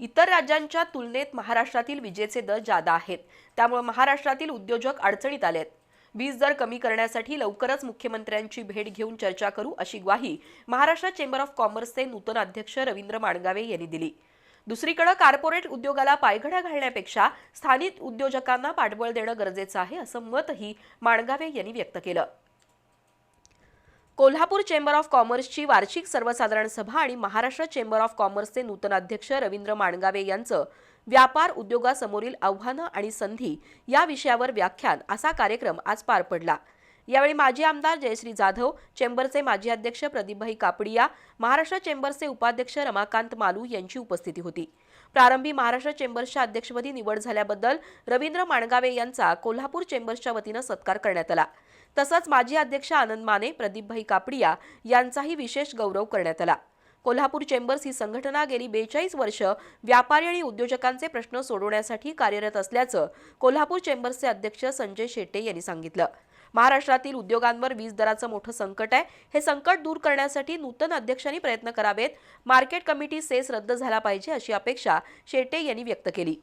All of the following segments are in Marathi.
इतर राज्यांच्या तुलनेत महाराष्ट्रातील विजेचे दर जादा आहेत. त्यामुळे महाराष्ट्रातील उद्योजक अडचणीत आलेत. वीज दर कमी करण्यासाठी लवकरच मुख्यमंत्र्यांची भेट घेऊन चर्चा करू अशी ग्वाही महाराष्ट्र चेंबर ऑफ कॉमर्सचे नूतन अध्यक्ष रवींद्र माणगावे यांनी दिली. दुसरीकडे कॉर्पोरेट उद्योगाला पायघड्या घालण्यापेक्षा स्थानिक उद्योजकांना पाठबळ देणं गरजेचं आहे असं मतही माणगावे यांनी व्यक्त केलं. कोल्हापूर चेंबर ऑफ कॉमर्सची वार्षिक सर्वसाधारण सभा आणि महाराष्ट्र चेंबर ऑफ कॉमर्सचे नूतन अध्यक्ष रवींद्र माणगावे यांचं व्यापार उद्योगासमोरील आव्हानं आणि संधी या विषयावर व्याख्यान असा कार्यक्रम आज पार पडला. यावेळी माजी आमदार जयश्री जाधव चेंबरचे माजी अध्यक्ष प्रदीपभाई कापडिया महाराष्ट्र चेंबरचे उपाध्यक्ष रमाकांत मालू यांची उपस्थिती होती. प्रारंभी महाराष्ट्र चेंबर्सच्या अध्यक्षपदी निवड झाल्याबद्दल रवींद्र माणगावे यांचा कोल्हापूर चेंबर्सच्या वतीनं सत्कार करण्यात आला. तसंच माजी अध्यक्ष आनंद माने प्रदीपभाई कापडिया यांचाही विशेष गौरव करण्यात आला. कोल्हापूर चेंबर्स ही संघटना गेली बेचाळीस वर्ष व्यापारी आणि उद्योजकांचे प्रश्न सोडवण्यासाठी कार्यरत असल्याचं कोल्हापूर चेंबर्सचे अध्यक्ष संजय शेट्टे यांनी सांगितलं. महाराष्ट्रातील उद्योगांवर वीज दराचं मोठं संकट आहे. हे संकट दूर करण्यासाठी नूतन अध्यक्षांनी प्रयत्न करावेत. मार्केट कमिटी सेस रद्द झाला पाहिजे अशी अपेक्षा शेटे यांनी व्यक्त केली.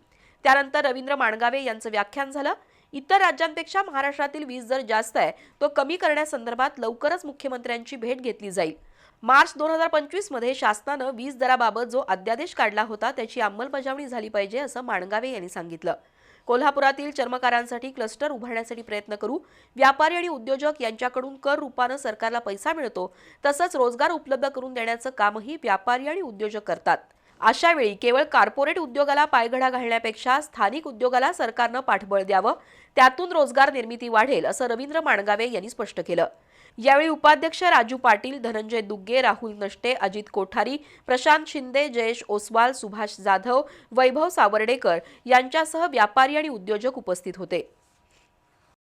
त्यानंतर रवींद्र माणगावे यांचं व्याख्यान झालं. इतर राज्यांपेक्षा महाराष्ट्रातील वीज दर जास्त आहे. तो कमी करण्यासंदर्भात लवकरच मुख्यमंत्र्यांची भेट घेतली जाईल. मार्च दोन हजार पंचवीसमध्ये शासनानं वीज दराबाबत जो अध्यादेश काढला होता त्याची अंमलबजावणी झाली पाहिजे असं माणगावे यांनी सांगितलं. कोल्हापुरातील चर्मकारांसाठी क्लस्टर उभारण्यासाठी प्रयत्न करू. व्यापारी आणि उद्योजक यांच्याकडून कर रूपानं सरकारला पैसा मिळतो. तसंच रोजगार उपलब्ध करून देण्याचं कामही व्यापारी आणि उद्योजक करतात. अशा वेळी केवळ कार्पोरेट उद्योगाला पायघडा घालण्यापेक्षा स्थानिक उद्योगाला सरकारनं पाठबळ द्यावं त्यातून रोजगार निर्मिती वाढेल असं रवींद्र माणगावे यांनी स्पष्ट केलं. यावेळी उपाध्यक्ष राजू पाटील धनंजय दुग्गे राहुल नष्टे अजित कोठारी प्रशांत शिंदे जयेश ओसवाल सुभाष जाधव वैभव सावर्डेकर यांच्यासह व्यापारी आणि उद्योजक उपस्थित होते.